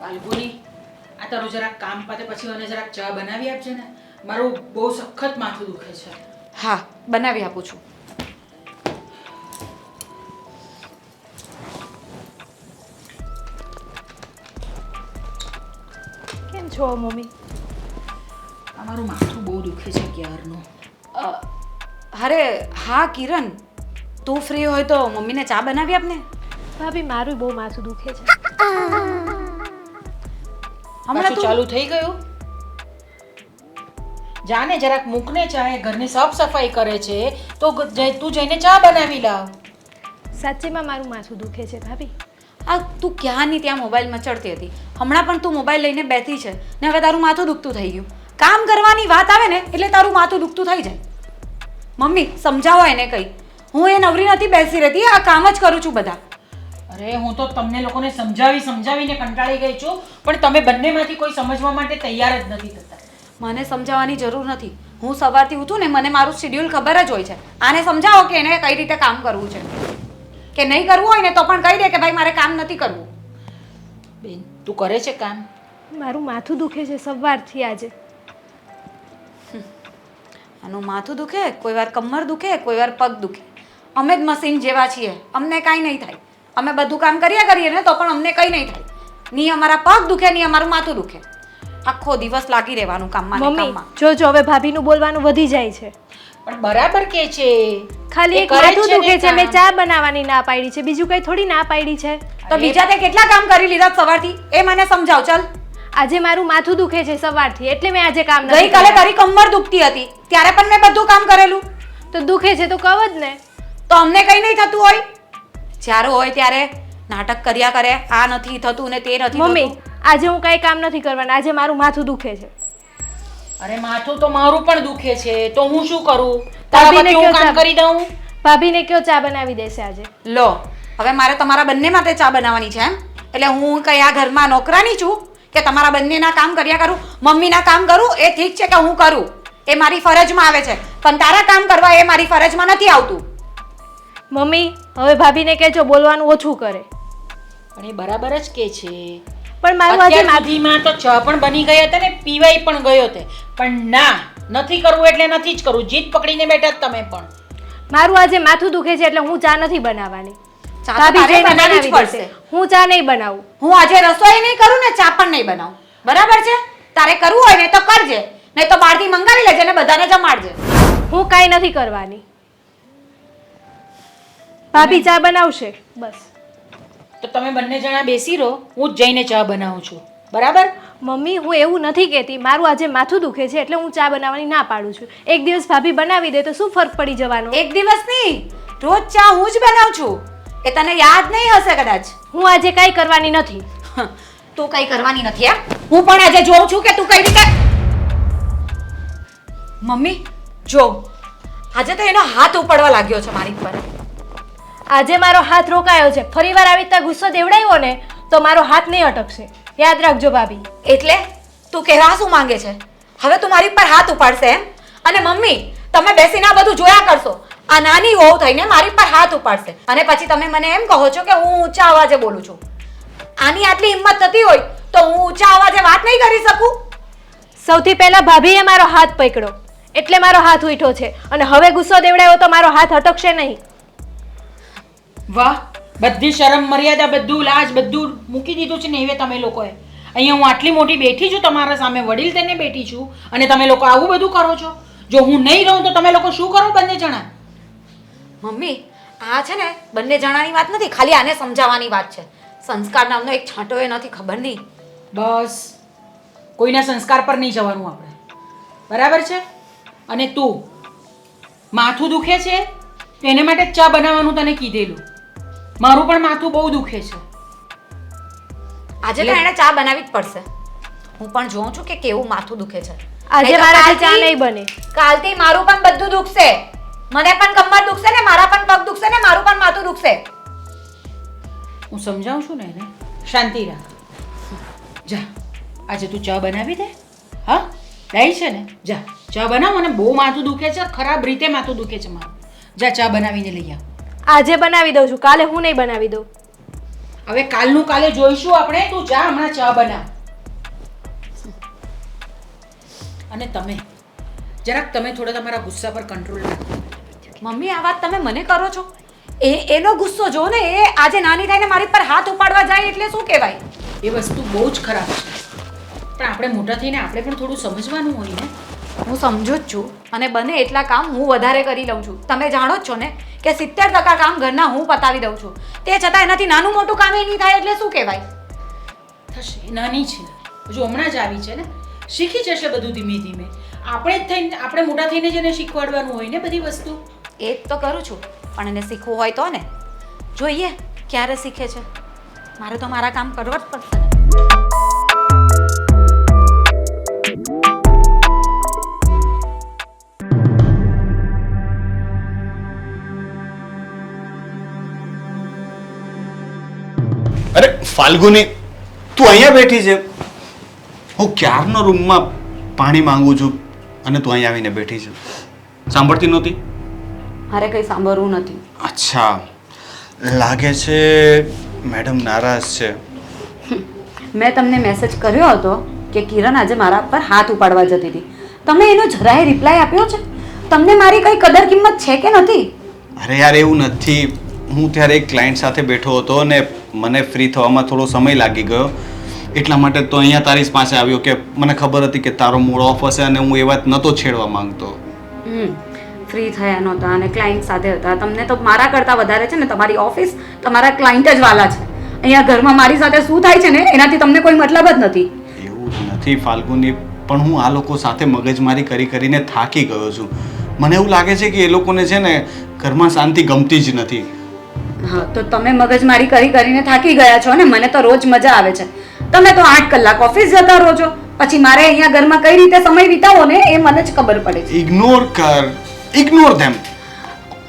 ફાલ્ગુની આ તારું જરાક કામ પતે પછી મને જરાક ચા બનાવી આપજે ને. મારું બહુ સખત માથું દુખે છે. હા બનાવી આપું છું. કેમ છો મમ્મી? આ મારું માથું બહુ દુખે છે ક્યારનું. અરે હા કિરણ. તું ફ્રી હોય તો મમ્મીને ચા બનાવી આપને? ભાભી મારું બહુ માથું દુખે છે. હમણાં તું ચાલુ થઈ ગયું? જાને જરાક મૂકને ચા એ ઘરની સાફ સફાઈ કરે છે તો તું જઈને ચા બનાવી લાવ. સાચેમાં મારું માથું દુખે છે ભાભી. આ તું ક્યાંની ત્યાં મોબાઈલમાં ચડતી હતી? હમણાં પણ તું મોબાઈલ લઈને બેઠી છે ને હવે તારું માથું દુખતું થઈ ગયું. કામ કરવાની વાત આવે ને એટલે તારું માથું દુખતું થઈ જાય. મમ્મી સમજાવો એને કંઈ. હું એ નવરી નથી બેસી રહેતી આ કામ જ કરું છું બધા. અરે હું તો તમને લોકોને સમજાવી સમજાવીને કંટાળી ગઈ છું પણ તમે બંનેમાંથી કોઈ સમજવા માટે તૈયાર જ નથી થતા. મને સમજાવવાની જરૂર નથી. હું સવારથી ઉઠું ને મને મારું શેડ્યુલ ખબર જ હોય છે. આને સમજાવો કે એને કઈ રીતે કામ કરવું છે. કે નહીં કરવું હોય ને તો પણ કહી દે કે ભાઈ મારે કામ નથી કરવું. બેન તું કરે છે કામ? મારું માથું દુખે છે સવારથી આજે. આનું માથું દુખે કોઈ વાર કમર દુખે કોઈ વાર પગ દુખે. અમે જ મશીન જેવા છીએ. અમને કાંઈ નહીં થાય. અમે બધું કામ કર્યા કરીએ ને તો પણ અમને કંઈ નહીં થાય. ની અમારા પગ દુખે ની અમારું માથું દુખે. આખો દિવસ લાગી રહેવાનું કામમાં ને મમ્મી કામમાં. જો જો હવે ભાભીનું બોલવાનું વધી જાય છે. પણ બરાબર કે છે? ખાલી એ એક કરે માથું ને દુખે છે મેં ચા બનાવવાની ના પાડી છે બીજું કઈ થોડી ના પાડી છે. તો બીજા તે કેટલા કામ કરી લીધા સવારથી? એ મને સમજાવ ચાલ. આજે મારું માથું દુખે છે સવારથી એટલે મેં આજે કામ નથી ગઈકાલે કર્યા. તારી કમર દુખતી હતી. ત્યારે પણ મેં બધું કામ કરેલું. તો દુખે છે તો કહો જ ને. તો અમને કંઈ નહીં થતું હોય. જ્યારે હોય ત્યારે નાટક કર્યા કરે. આ નથી થતું ને તે નથી મમ્મી થતું. આજે હું કઈ કામ નથી કરવાના. આજે મારું માથું દુખે છે. અરે માથું તો મારું પણ દુખે છે. તો હું શું કરું? તારા ભાભીને વતી હું કયો કામ ચા- કરી દઉં? ભાભીને કયો ચા બનાવી દેશે આજે? લો હવે મારે તમારા બંને માટે ચા બનાવવાની છે એમ. એટલે હું કયા ઘરમાં નોકરાની છું કે તમારા બંનેના કામ કર્યા કરું મમ્મીના કામ કરું એ ઠીક છે કે હું કરું? એ મારી ફરજમાં આવે છે. પણ તારા કામ કરવા એ મારી ફરજમાં નથી આવતું. મમ્મી હવે ભાભીને કહેજો બોલવાનું ઓછું કરે. પણ એ બરાબર જ કે છે. પણ મારું આજે માધીમાં તો ચા પણ બની ગઈ હતા ને પીવાય પણ ગયો તે. પણ ના નથી કરવું એટલે નથી જ કરવું જીત પકડીને બેઠા જ તમે પણ. મારું આજે માથું દુખે છે એટલે હું ચા નથી બનાવવાની. ચા તો ભાભી જઈને બનાવવી જ બનાવી દેશે હું ચા નહીં બનાવું. હું આજે રસોઈ નહીં કરું ને ચા પણ નહીં બનાવું. બરાબર છે? તારે કરવું હોય ને તો કરજે. નહીં તો બહારથી મંગાવી લેજે ને બધાને જમાડજે. હું કાંઈ નથી કરવાની. ભાભી ચા બનાવશે? બસ. તો તમે બંને જણા બેસી રહો. હું જ જઈને ચા બનાવું છું. બરાબર? મમ્મી હું એવું નથી કહેતી. મારું આજે માથું દુખે છે એટલે હું ચા બનાવવાની ના પાડું છું. એક દિવસ ભાભી બનાવી દે તો શું ફરક પડી જવાનો? એક દિવસ નહીં. રોજ ચા હું જ બનાવું છું. એ તને યાદ નહીં હશે કદાચ? હું આજે કાંઈ કરવાની નથી. તું કઈ કરવાની નથી એમ? હું પણ આજે જોઉં છું કે તું કઈ રીતે મમ્મી જો આજે તો એનો હાથ ઉપાડવા લાગ્યો છે મારી પર આજે મારો હાથ રોકાયો છે. ફરીવાર આવી રીતના ગુસ્સો દેવડાવ્યો ને તો મારો હાથ નહીં અટકશે. યાદ રાખજો ભાભી. એટલે તું કહેવા શું માંગે છે? હવે તું મારી પર હાથ ઉપાડશે એમ? અને મમ્મી તમે બેસીને આ બધું જોયા કરશો. આ નાની હોવ થઈને મારી પર હાથ ઉપાડશે. અને પછી તમે મને એમ કહો છો કે હું ઊંચા અવાજે બોલું છું. આની આટલી હિંમત થતી હોય તો હું ઊંચા અવાજે વાત નહીં કરી શકું? સૌથી પહેલા ભાભીએ મારો હાથ પકડ્યો. એટલે મારો હાથ ઉઠ્યો છે. અને હવે ગુસ્સો દેવડાયો તો મારો હાથ અટકશે નહીં. વાહ બધી શરમ મર્યાદા બધું લાજ બધું મૂકી દીધું છે ને હવે તમે લોકોએ. અહીંયા હું આટલી મોટી બેઠી છું તમારા સામે વડીલ તેને બેઠી છું. અને તમે લોકો આવું બધું કરો છો? જો હું નહીં રહું તો તમે લોકો શું કરો બંને જણા? મમ્મી આ છે ને બંને જણાની વાત નથી ખાલી આને સમજાવવાની વાત છે. સંસ્કાર નામનો એક છાંટો એ નથી ખબર નહીં. બસ. કોઈના સંસ્કાર પર નહીં જવાનું આપણે. બરાબર છે? અને તું માથું દુખે છે? એને માટે ચા બનાવવાનું તને કીધેલું. મારું પણ માથું બહુ દુખે છે. આજે તો એને ચા બનાવી જ પડશે. હું પણ જોઉં છું કે કેવું માથું દુખે છે. આજે મારાથી ચા નહીં બને. કાલથી મારું પણ બધું દુખશે. મને પણ કમર દુખશે ને મારા પણ પગ દુખશે ને મારું પણ માથું દુખશે. હું સમજાવું છું ને એને? શાંતિ રાખ. જા આજે તું ચા બનાવી દે. હા લાઈ છે ને? જા ચા બનાવ મને બહુ માથું દુખે છે ખરાબ રીતે માથું દુખે છે મારું. જા ચા બનાવીને લઈ આવ. આજે બનાવી દઉં છું કાલે હું નહીં બનાવી દઉં. હવે કાલનું કાલે જોઈશું આપણે તું જા હમણાં ચા બનાવ. અને તમે જરાક તમે થોડા તમારા ગુસ્સા પર કંટ્રોલ રાખો. મમ્મી આ વાત તમે મને કરો છો? એ એનો ગુસ્સો જો ને એ આજે નાની થઈને મારી પર હાથ ઉપાડવા જાય એટલે શું કહેવાય? એ વસ્તુ બહુ જ ખરાબ છે. પણ આપણે મોટા થઈને આપણે પણ થોડું સમજવાનું હોય ને. હું સમજુ જ છું અને બને એટલા કામ હું વધારે કરી લઉં છું. તમે જાણો જ છો ને કે સિત્તેર ટકા કામ ઘરના હું પતાવી દઉં છું. તે છતાં એનાથી નાનું મોટું કામ એ નહીં થાય એટલે શું કહેવાય? થશે. નાની છે. હજુ હમણાં જ આવી છે ને. શીખી જશે બધું ધીમે ધીમે. આપણે જ થઈને આપણે મોટા થઈને જેને શીખવાડવાનું હોય ને બધી વસ્તુ. એ જ તો કરું છું, પણ એને શીખવું હોય તો ને. જોઈએ ક્યારે શીખે છે. મારે તો મારા કામ કરવા જ પડશે અરે, ફાલ્ગુની, તું અહીંયા બેઠી છે? હું ક્યારનો રૂમમાં પાણી માંગુ છું અને તું અહીંયા આવીને બેઠી છે? સાંભળતી નહોતી? મારે કંઈ સાંભળવું નથી. અચ્છા. લાગે છે મેડમ નારાજ છે. મેં તમને મેસેજ કર્યો હતો કે કિરણ આજે મારા પર હાથ ઉપાડવા જતી હતી. તમે એનો જરાય રિપ્લાય આપ્યો છે? તમને મારી કઈ કદર કિંમત છે કે નથી? અરે યાર એવું નથી. હું ત્યારે એક ક્લાયન્ટ સાથે બેઠો હતો અને મને ફ્રી થવામાં થોડો સમય લાગી ગયો. એટલા માટે તો અહીંયા તારી પાસે આવ્યો કે મને ખબર હતી કે તારો મૂડ ઓફ હશે અને હું એ વાત નહોતો છેડવા માંગતો. હમ. ફ્રી થયા નહોતા અને ક્લાયન્ટ સાથે હતા. તમને તો મારા કરતાં વધારે છે ને તમારી ઓફિસ તમારા ક્લાયન્ટ જ વાલા છે. અહીંયા ઘરમાં મારી સાથે શું થાય છે ને એનાથી તમને કોઈ મતલબ જ નથી. એવું નથી ફાલ્ગુની પણ હું આ લોકો સાથે મગજમારી કરી કરીને થાકી ગયો છું. મને એવું લાગે છે કે એ લોકોને છે ને ઘરમાં શાંતિ ગમતી જ નથી. હા તો તમે મગજમારી કરી કરીને થાકી ગયા છો ને મને તો રોજ મજા આવે છે. તમે તો આઠ કલાક ઓફિસ જતા રહો છો. પછી મારે અહીંયા ઘરમાં કઈ રીતે સમય વિતાવો ને એ મને જ ખબર પડે છે. ઇગ્નોર કર. ઇગ્નોર ધેમ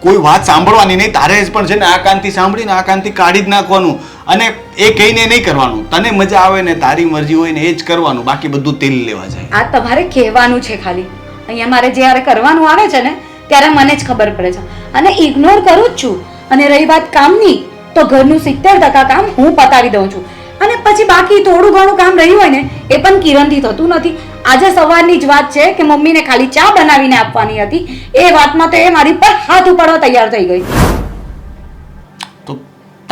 કોઈ વાત સાંભળવાની નહીં, તારે જ પણ છે ને આ કાનથી સાંભળીને આ કાનથી કાઢી જ નાખવાનું અને એ કહીને નહીં કરવાનું. તને મજા આવે ને તારી મરજી હોય ને એ જ કરવાનું, બાકી બધું તેલ લેવા જાય. આ તમારે કહેવાનું છે ખાલી. અહીંયા મારે જ્યારે કરવાનું આવે છે ને, ત્યારે મને જ ખબર પડે છે. અને ઇગ્નોર કરું જ છું. અને રહી વાત કામની, તો ઘરનું સિત્તેર ટકા કામ હું પતાવી દઉં છું. અને પછી બાકી થોડું ઘણું કામ રહ્યું હોય ને એ પણ કિરણથી થતું નથી. આજે સવારની જ વાત છે કે મમ્મીને ખાલી ચા બનાવીને આપવાની હતી. એ વાતમાં તો એ મારી પર હાથ ઉપાડવા તૈયાર થઈ ગઈ. તો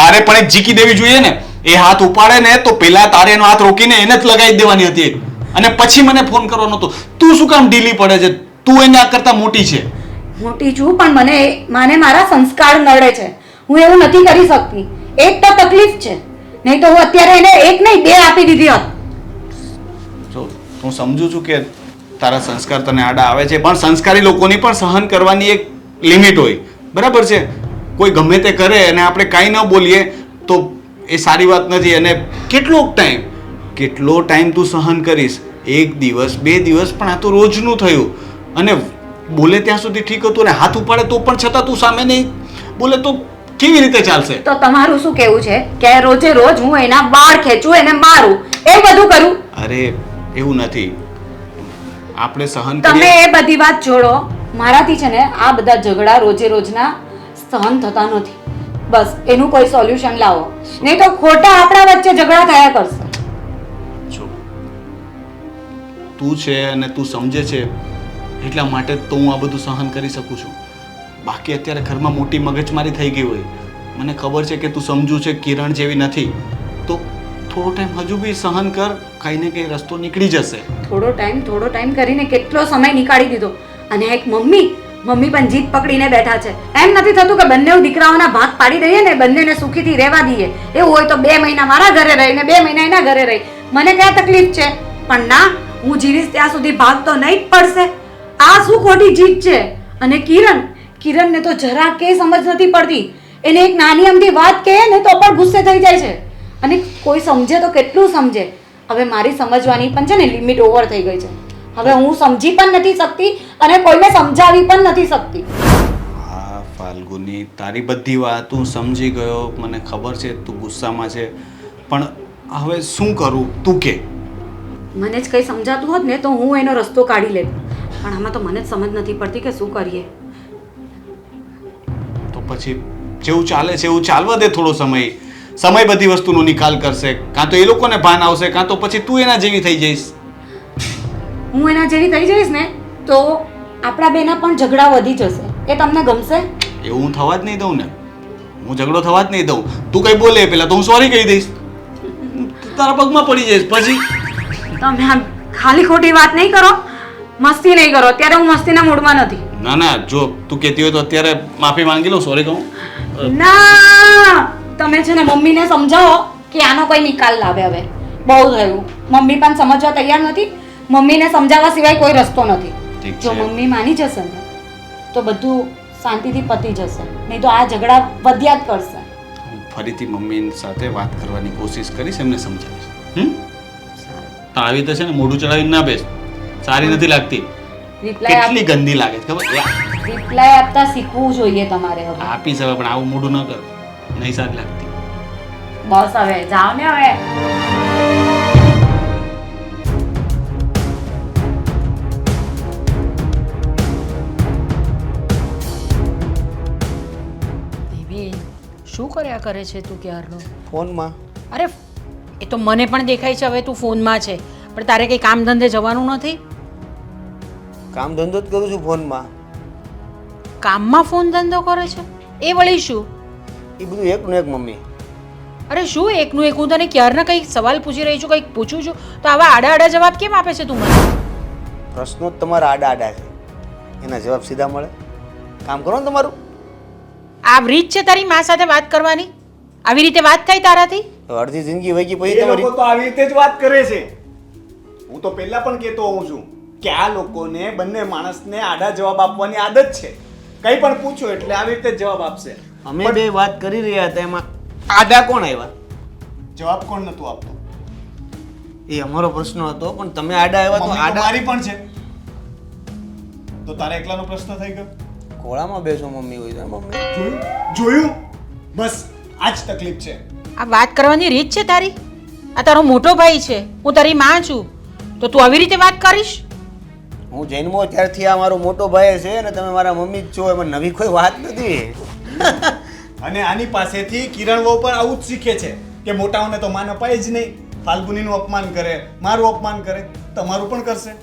તારે પણ એક જીકી દેવી જોઈએ ને? એ હાથ ઉપાડે ને તો પેલા તારે એનો હાથ રોકીને એને જ લગાવી દેવાની હતી અને પછી મને ફોન કરવાનો હતો. તું શું કામ ઢીલી પડે છે? તું એના કરતા મોટી છે. મોટી છું પણ મને મને મારા સંસ્કાર નડે છે. હું એવું નથી કરી શકતી. એક તો તકલીફ છે. નહીં તો હું અત્યારે એને એક નહીં, બે આપી દીધી હોત. જો, હું સમજુ છું કે તારા સંસ્કાર તને આડા આવે છે, પણ સંસ્કારી લોકોની પણ સહન કરવાની એક લિમિટ હોય. બરાબર છે? કોઈ ગમે તે કરે અને આપણે કાંઈ ન બોલીએ, તો એ સારી વાત નથી. અને કેટલો ટાઈમ કેટલો ટાઈમ તું સહન કરીશ? એક દિવસ, બે દિવસ, પણ આ તો રોજનું થયું. અને બોલે ત્યાં સુધી ઠીક હતું અને હાથ ઉપાડે તો પણ છતાં તું સામે નહીં બોલે તો કેવી રીતે ચાલશે? તો તમારું શું કહેવું છે? કે રોજે રોજ હું એના બાળ ખેંચું એને મારું. એ બધું કરું? અરે એવું નથી. આપણે સહન તમે એ બધી વાત જોડો. મારાથી છે ને આ બધા ઝઘડા રોજે રોજના સહન થતા નથી. બસ એનું કોઈ સોલ્યુશન લાવો. નહીં તો ખોટા આપણા વચ્ચે ઝઘડા થયા કરશે. જો તું છે અને તું સમજે છે એટલા માટે તો હું આ બધું સહન કરી શકું છું. બાકી અત્યારે ઘરમાં મોટી મગજમારી થઈ ગઈ હોય. મને ખબર છે કે તું સમજુ છે કિરણ જેવી નથી. તો થોડો ટાઈમ હજુ બી સહન કર કંઈ ને કંઈ રસ્તો નીકળી જશે. થોડો ટાઈમ થોડો ટાઈમ કરીને કેટલો સમય નીકાળી દીધો. અને એક મમ્મી મમ્મી પણ જીત પકડીને બેઠા છે. એમ નથી થતું કે બંને દીકરાઓના ભાગ પાડી દઈએ ને બંનેને સુખીથી રહેવા દઈએ. એવું હોય તો બે મહિના મારા ઘરે રહી ને બે મહિના એના ઘરે રહી. મને ક્યાં તકલીફ છે? પણ ના, હું જીવીશ ત્યાં સુધી ભાગ તો નહીં જ પડશે. આ શું ખોટી જીત છે? અને કિરણ કિરણને તો જરા કે સમજ નથી પડતી. એને એક નાની અમથી વાત કહે ને તો પણ ગુસ્સે થઈ જાય છે. અને કોઈ સમજે તો કેટલું સમજે? હવે મારી સમજવાની પણ છે ને લિમિટ ઓવર થઈ ગઈ છે. હવે હું સમજી પણ નથી શકતી અને કોઈને સમજાવી પણ નથી શકતી. હા ફાલ્ગુની તારી બધી વાત હું સમજી ગયો. મને ખબર છે તું ગુસ્સામાં છે. પણ હવે શું કરું? તું કે. મને જ કંઈ સમજાતું હોત ને તો હું એનો રસ્તો કાઢી લેત. પણ આમાં તો મને જ સમજ નથી પડતી કે શું કરીએ. પછી જેવું ચાલે છે એવું ચાલવા દે થોડો સમય. સમય બધી વસ્તુનો નિકાલ કરશે. કાં તો એ લોકોને ભાન આવશે કાં તો પછી તું એના જેવી થઈ જઈશ. હું એના જેવી થઈ જઈશ ને તો આપણા બેના પણ ઝઘડા વધી જશે. એ તમને ગમશે? એવું હું થવા જ નહીં દઉં ને. હું ઝઘડો થવા જ નહીં દઉં. તું કઈ બોલે પેલા તો હું સોરી કહી દઈશ. તારા પગમાં પડી જઈશ પછી. તમે ખાલી ખોટી વાત નહીં કરો. મસ્તી નહીં કરો. ત્યારે હું મસ્તીના મૂડમાં નથી. ના ના જો તું કહેતી હોય તો અત્યારે માફી માંગી લઉં સોરી કહું. ના! તમે છે ને મમ્મીને સમજાવો કે આનો કોઈ નિકાલ લાવે હવે. બહુ થયું મમ્મી પણ સમજવા તૈયાર નથી. મમ્મીને સમજાવવા સિવાય કોઈ રસ્તો નથી. જો મમ્મી માની જશે ને તો બધું શાંતિથી પતી જશે. નહીં તો આ ઝઘડા વધ્યા જ કરશે. ફરીથી મમ્મી સાથે વાત કરવાની કોશિશ કરીશ એમને સમજાવીશ. હમ? આવી તો છે ને મોઢું ચડાવીને ના બેસ. સારી નથી લાગતી. રિપ્લાય કેટલી ગંદી લાગે છે ખબર? રિપ્લાય આપતા શીખવું જોઈએ તમારે હવે. આપી હવે પણ આવું મોઢું ન કરો. નહીં સારી લાગતી. બસ હવે જાઓ ને હવે. બેબી શું કર્યા કરે છે તું ક્યારનો? ફોનમાં. અરે એ તો મને પણ દેખાય છે હવે તું ફોનમાં છે. પણ તારે કંઈ કામ ધંધે જવાનું નથી? કામ ધંધો જ કરું છું ફોનમાં. કામમાં ફોન ધંધો કરે છે? એ વળી શું? એ બધું એકનું એક મમ્મી. અરે શું એકનું એક? હું તને ક્યારના કંઈક સવાલ પૂછી રહી છું કંઈક પૂછું છું. તો આવા આડા આડા જવાબ કેમ આપે છે તું મને? પ્રશ્નો જ તમારા આડા આડા છે. એના જવાબ સીધા મળે. કામ કરો ને તમારું. આ રીત છે તારી મા સાથે વાત કરવાની? આવી રીતે વાત થાય તારાથી? અડધી જિંદગી વહી ગઈ પછી એ લોકો તમારી તો આવી રીતે જ વાત કરે છે. હું તો પહેલા પણ કહેતો હોઉં છું. કે આ લોકોને બંને માણસને આડા જવાબ આપવાની આદત છે. કંઈ પણ પૂછો એટલે આવી રીતે જ જવાબ આપશે. અમે બે વાત કરી રહ્યા હતા એમાં આડા કોણ આવ્યા? જવાબ કોણ નતું આપતું? એ અમારો પ્રશ્ન હતો પણ તમે આડા આવ્યા તો આડા મારી પણ છે. તો તારે એકલાનો પ્રશ્ન થઈ ગયો? ખોળામાં બેસો મમ્મી હોય તો મમ્મી. જોયું? જોયું? બસ આ જ તકલીફ છે. આ વાત કરવાની રીત છે તારી? આ તારો મોટો ભાઈ છે હું તારી માં છું. તો તું આવી રીતે વાત કરીશ? હું જન્મો ત્યારથી આ મારો મોટો ભાઈ છે અને તમે મારા મમ્મી જ છો એમાં નવી કોઈ વાત નથી. અને આની પાસેથી કિરણ વહુ પણ આવું જ શીખે છે કે મોટાઓને તો માન અપાય જ નહીં. ફાલ્ગુનીનું અપમાન કરે મારું અપમાન કરે તમારું પણ કરશે.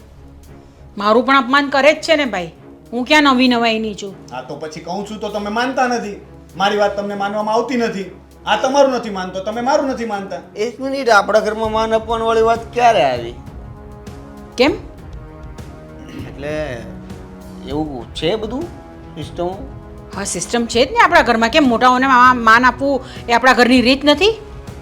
મારું પણ અપમાન કરે જ છે ને ભાઈ. હું ક્યાં નવી નવાઈની છું? હા તો પછી કહું છું તો તમે માનતા નથી. મારી વાત તમને માનવામાં આવતી નથી. આ તમારું નથી માનતો તમે મારું નથી માનતા. એક મિનિટ આપણા ઘરમાં માન અપમાન વાળી વાત ક્યારે આવી? કેમ? એટલે એવું છે બધું સિસ્ટમ હા સિસ્ટમ છે જ ને આપણા ઘરમાં. કેમ મોટાઓને માન આપવું એ આપણા ઘરની રીત નથી?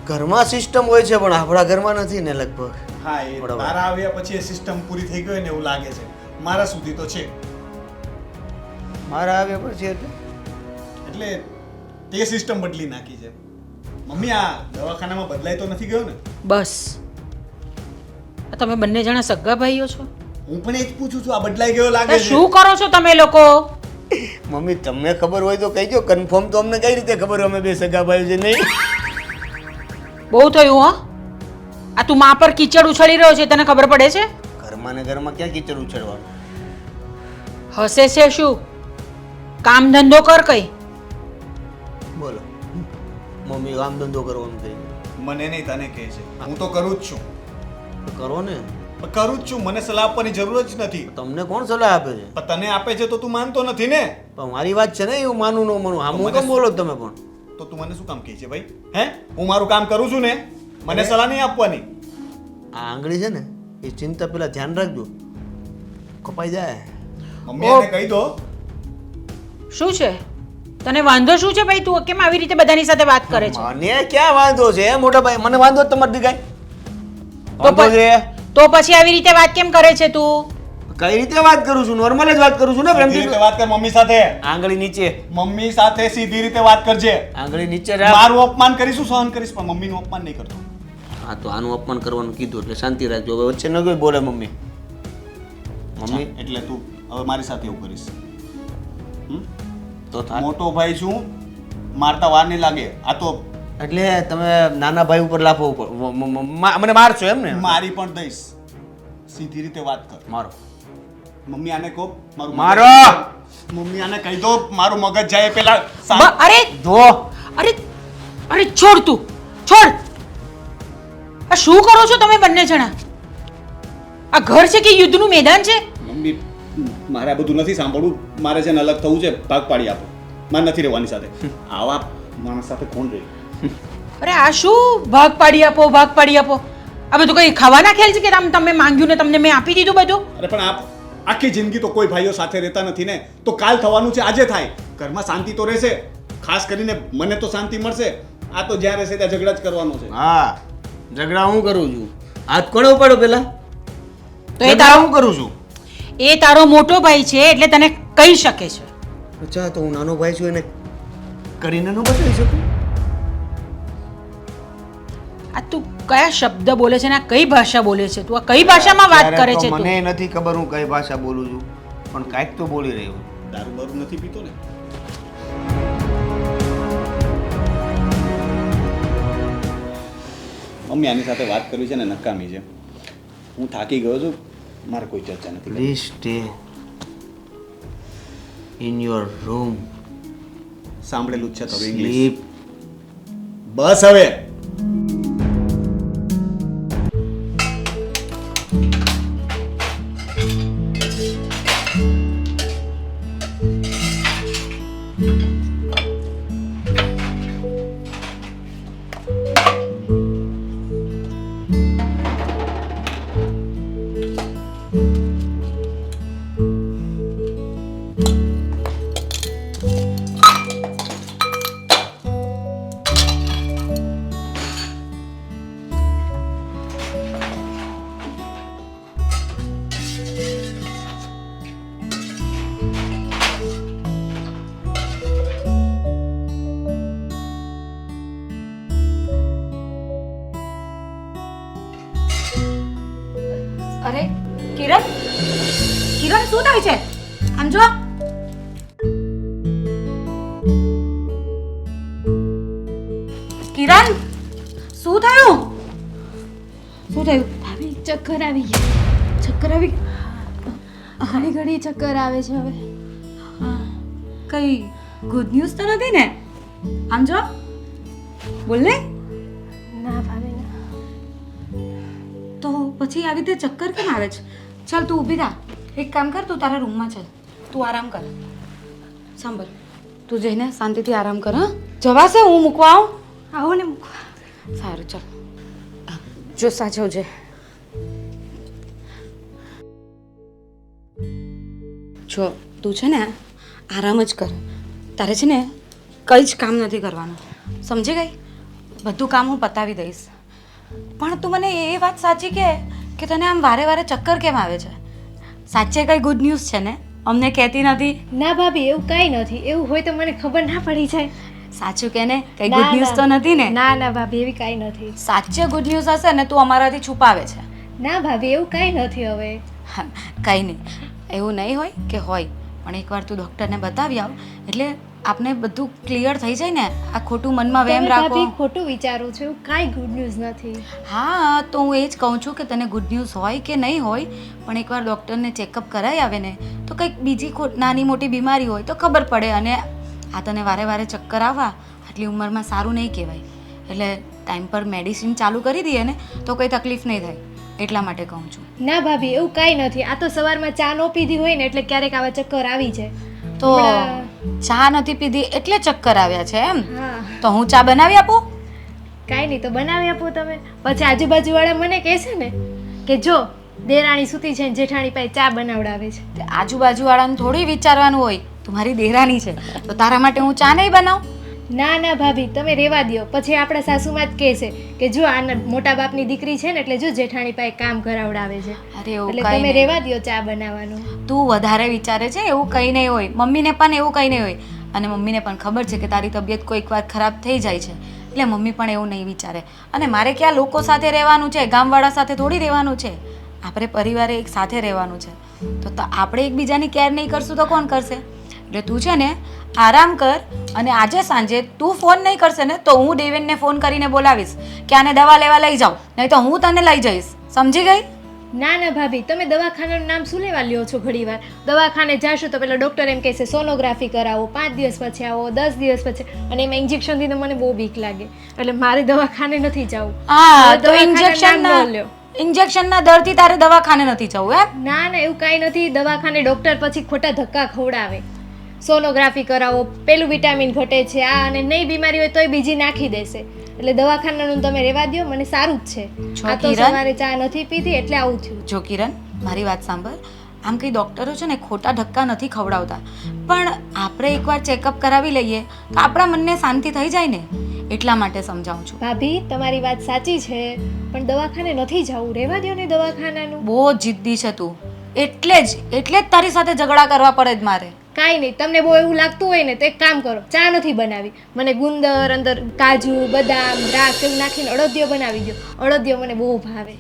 ઘરમાં સિસ્ટમ હોય છે પણ આપણા ઘરમાં નથી ને લગભગ. હા એ. તારા આવ્યા પછી એ સિસ્ટમ પૂરી થઈ ગઈ ને એવું લાગે છે. મારા સુધી તો છે. મારા આવ્યા પછી એટલે? એટલે તે સિસ્ટમ બદલી નાખી છે. મમ્મી આ દવાખાનામાં બદલાય તો નથી ગયો ને? બસ. આ તમે બંને જણા સગા ભાઈઓ છો? હું પણ એ જ પૂછું છું આ બદલાઈ ગયો લાગે તો છે. શું કરો છો તમે લોકો? મમ્મી તમને ખબર હોય તો કહીજો. કન્ફર્મ તો અમને કઈ રીતે ખબર હોય? અમે બે સગા ભાઈ છે નહીં? બહુ થયું હો. આ તું મા પર કીચડ ઉછળી રહ્યો છે તને ખબર પડે છે? ઘરમાં ને ઘરમાં ક્યાં કીચડ ઉછળવાનું હસે છે શું? કામ ધંધો કર કઈ. બોલો. મમ્મી કામ ધંધો કરવાનું કહી મને નહીં તને કહે છે. હું તો કરું જ છું. તો કરો ને. કરું જ છું મને સલાહ આપવાની જરૂર જ નથી. તમને કોણ સલાહ આપે છે? પણ તને આપે છે તો તું માનતો નથી ને? પણ મારી વાત છે ને એવું માનું ન માનું આમ હું કેમ બોલો તમે પણ? તો તું મને શું કામ કહે છે ભાઈ? હે? હું મારું કામ કરું છું ને? મને સલાહ નહીં આપવાની. આ આંગળી છે ને એ ચિંતા પેલા ધ્યાન રાખજો. કપાઈ જાય. મમ્મી એને કહી દો. શું છે? તને વાંધો શું છે ભાઈ? તું કેમ આવી રીતે બધાની સાથે વાત કરે છે? મને ક્યાં વાંધો છે? હે, મોટા ભાઈ મને વાંધો જ તમારી દીકાય તો વાંધો પ- છે? તો પછી આવી રીતે વાત કેમ કરે છે તું? કઈ રીતે વાત કરું છું? નોર્મલ જ વાત કરું છું ને પ્રેમથી રીતે વાત કર મમ્મી સાથે? આંગળી નીચે. મમ્મી સાથે સીધી રીતે વાત કરજે. આંગળી નીચે રાખ. મારું અપમાન કરીશું સહન કરીશ પણ મમ્મીનું અપમાન નહીં કરતો. હા તો આનું અપમાન કરવાનું કીધું એટલે શાંતિ રાખજો. હવે વચ્ચે ન કોઈ બોલે મમ્મી. મમ્મી? એટલે તું હવે મારી સાથે એવું કરીશ. હમ? તો થા- મોટો ભાઈ છું મારતા વાર નહીં લાગે. આ તો એટલે તમે નાના ભાઈ ઉપર લાફો ઉપર. મને મારશો એમ ને? મારી પણ દઈશ. સીધી રીતે વાત કર. મારો. મમ્મી આને કહો મારું મારો! મમ્મી આને કહી દો મારું મગજ જાય પેલા અરે! ધો અરે અરે છોડ તું. છોડ. આ શું કરો છો તમે બંને જણા? આ ઘર છે કે યુદ્ધનું મેદાન છે? મમ્મી મારે આ બધું નથી સાંભળવું. મારે છે ને અલગ થવું છે. ભાગ પાડી આપો. મારે નથી રહેવાની સાથે. આવા માણસ સાથે કોણ રહે? અરે આ શું? ભાગ પાડી આપો ભાગ પાડી આપો. આ બધું કઈ ખાવાના ખેલ છે કે આમ તમે માંગ્યું ને તમને મેં આપી દીધું બધું? અરે પણ આપ આખી જિંદગી તો કોઈ ભાઈઓ સાથે રહેતા નથી ને. તો કાલ થવાનું છે આજે થાય. ઘરમાં શાંતિ તો રહેશે. ખાસ કરીને મને તો શાંતિ મળશે. આ તો જ્યાં રહેશે ત્યાં ઝઘડા જ કરવાનો છે. હા ઝઘડા હું કરું છું? હાથ કોને ઉપાડો પેલા? તો એ તારો હું કરું છું? એ તારો મોટો ભાઈ છે એટલે તને કહી શકે છે. અચ્છા તો હું નાનો ભાઈ છું એને કરીને ન બતાવી શકું? આ તું કયા શબ્દ બોલે છે ને આ કઈ ભાષા બોલે છે? તું આ કઈ ભાષામાં વાત કરે છે તું? મને નથી ખબર હું કઈ ભાષા બોલું છું પણ કાંઈક તો બોલી રહ્યો છું. દારૂ બારૂ નથી પીતો ને? મમ્મી આની સાથે વાત કરવી છે ને નકામી છે. હું થાકી ગયો છું મારે કોઈ ચર્ચા નથી કરવી. Please stay in your room સાંભળેલું જ છે તો હવે ઇંગ્લિશ સ્લીપ બસ હવે. શું થયું? શું થયું? ભાભી ચક્કર આવી ગયા ચક્કર આવી ઘણી ઘણી ચક્કર આવે છે હવે. કઈ ગુડ ન્યૂઝ તો નથી ને? આમ જો. બોલ ને. ના ભાભી ના. તો પછી આવી રીતે ચક્કર કેમ આવે છે? ચાલ તું ઊભી થા. એક કામ કર તું તારા રૂમમાં ચાલ. તું આરામ કર. સાંભળ. તું જઈને શાંતિથી આરામ કર હા. જવાશે હું મૂકવા આવું? આવો ને મૂકવા. સારું ચાલ. જો સાચવજે જો તું છે ને આરામ જ કર. તારે છે ને કંઈ જ કામ નથી કરવાનું. સમજી ગઈ? બધું કામ હું પતાવી દઈશ. પણ તું મને એ વાત સાચી કે કે તને આમ વારે વારે ચક્કર કેમ આવે છે? સાચે કંઈ ગુડ ન્યૂઝ છે ને? અમને કહેતી નથી. ના ભાભી એવું કાંઈ નથી. એવું હોય તો મને ખબર ના પડી જાય. સાચું કે ને કઈ ગુડ ન્યૂઝ તો નથી ને? ના ના ભાભી એવી કાંઈ નથી. સાચે ગુડ ન્યૂઝ હશે ને તું અમારાથી છુપાવે છે. ના ભાભી એવું કાંઈ નથી હવે. કંઈ નહીં. એવું નહીં હોય કે હોય પણ એકવાર તું ડૉક્ટરને બતાવી આવ. એટલે આપને બધું ક્લિયર થઈ જાય ને? આ ખોટું મનમાં વેમ રાખો. ખોટું વિચારો છો એવું કાંઈ ગુડ ન્યૂઝ નથી. હા તો હું એ જ કહું છું કે તને ગુડ ન્યૂઝ હોય કે નહીં હોય પણ એકવાર ડૉક્ટરને ચેકઅપ કરાવી આવે ને તો કંઈક બીજી નાની મોટી બીમારી હોય તો ખબર પડે અને આ તને વારે વારે ચક્કર આવવા? આટલી ઉંમરમાં સારું નહીં કહેવાય. એટલે ટાઈમ પર મેડિસિન ચાલુ કરી દઈએ ને તો કોઈ તકલીફ નહીં થાય. એટલા માટે કહું છું. ના ભાભી એવું કાંઈ નથી. આ તો સવારમાં ચા નો પીધી હોય ને એટલે ક્યારેક આવા ચક્કર આવી જાય. તો ચા નથી પીધી એટલે ચક્કર આવ્યા છે એમ? તો હું ચા બનાવી આપું? કાંઈ નહીં તો બનાવી આપો તમે. પછી આજુબાજુવાળા મને કહેશે ને કે જો દેરાણી સૂતી છે જેઠાણી પાસે ચા બનાવડાવે છે. આજુબાજુવાળાને થોડી વિચારવાનું હોય. તું મારી દેરાની છે. તો તારા માટે હું ચા નહીં બનાવું? ના ના ભાભી તમે રેવા દ્યો. પછી આપણા સાસુમાં જ કહેશે કે જો આ મોટા બાપની દીકરી છે ને એટલે જો જેઠાણી પાસે કામ કરાવડાવે છે. અરે એટલે તમે. રેવા દ્યો ચા બનાવવાનું. તું વધારે વિચારે છે એવું કંઈ નહીં હોય. મમ્મીને પણ એવું કંઈ નહીં હોય. અને મમ્મીને પણ ખબર છે કે તારી તબિયત કોઈક વાર ખરાબ થઈ જાય છે. એટલે મમ્મી પણ એવું નહીં વિચારે. અને મારે ક્યાં લોકો સાથે રહેવાનું છે ગામવાળા સાથે થોડી રહેવાનું છે? આપણે પરિવારે એક સાથે રહેવાનું છે. તો ત- આપણે એકબીજાની કેર નહીં કરશું તો કોણ કરશે? એટલે તું છે ને આરામ કર અને આજે સાંજે તું ફોન નહીં કરશે ને તો હું દેવેનને ફોન કરીને બોલાવીશ કે આને દવા લેવા લઈ જાઉં નહીં તો હું તને લઈ જઈશ. સમજી ગઈ? ના ના ભાભી. તમે દવાખાનાનું નામ શું લેવા લ્યો છો ઘડીવાર? દવાખાને જાશો તો પેલા ડૉક્ટર એમ કહેશે સોનોગ્રાફી કરાવો પાંચ દિવસ પછી આવો દસ દિવસ પછી. અને એમાં ઇન્જેક્શનથી તો મને બહુ બીક લાગે. એટલે મારે દવાખાને નથી જવું. હા તો ઇન્જેક્શન લ્યો. ઇન્જેક્શનના દરથી તારે દવાખાને નથી જવું એમ? ના ના એવું કાંઈ નથી. દવાખાને ડૉક્ટર પછી ખોટા ધક્કા ખવડાવે. સોનોગ્રાફી કરાવો પેલું વિટામિન ઘટે છે આ અને નહીં બીમારી હોય તોય બીજી નાખી દેશે. એટલે દવાખાનાનું તમે રહેવા દ્યો મને સારું જ છે. આ તો સવારે ચા નથી પીધી એટલે આવું થયું. જો કિરણ મારી વાત સાંભળ. આમ કંઈ ડૉક્ટરો છે ને ખોટા ધક્કા નથી ખવડાવતા. પણ આપણે એકવાર ચેકઅપ કરાવી લઈએ તો આપણા મનને શાંતિ થઈ જાય ને? એટલા માટે સમજાવું છું. ભાભી તમારી વાત સાચી છે પણ દવાખાને નથી જવું. રહેવા દો ને દવાખાનાનું. બહુ જિદ્દી છે તું. એટલે જ એટલે જ તારી સાથે ઝઘડા કરવા પડે જ મારે. કાંઈ નહીં તમને બહુ એવું લાગતું હોય ને તો એક કામ કરો ચા નથી બનાવી. મને ગુંદર અંદર કાજુ બદામ દ્રાક્ષ એવું નાખીને અડદિયો બનાવી દો અડદિયો મને બહુ ભાવે.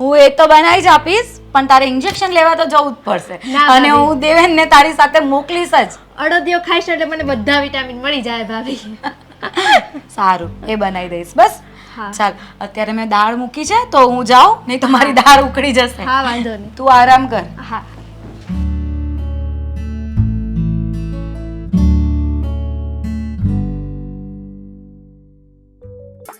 હું એ તો બનાવી જ આપીશ પણ તારે ઇન્જેક્શન લેવા તો જવું જ પડશે. અને. હું દેવેનને તારી સાથે મોકલીશ જ. અડદિયો ખાઈશ એટલે મને બધા વિટામિન મળી જાય ભાભી. સારું એ બનાવી દઈશ. બસ? ચાલ અત્યારે મેં દાળ મૂકી છે તો હું જાઉં નહીં તો મારી દાળ ઉકળી જશે. હા વાંધો નહીં. તું આરામ કર. હા.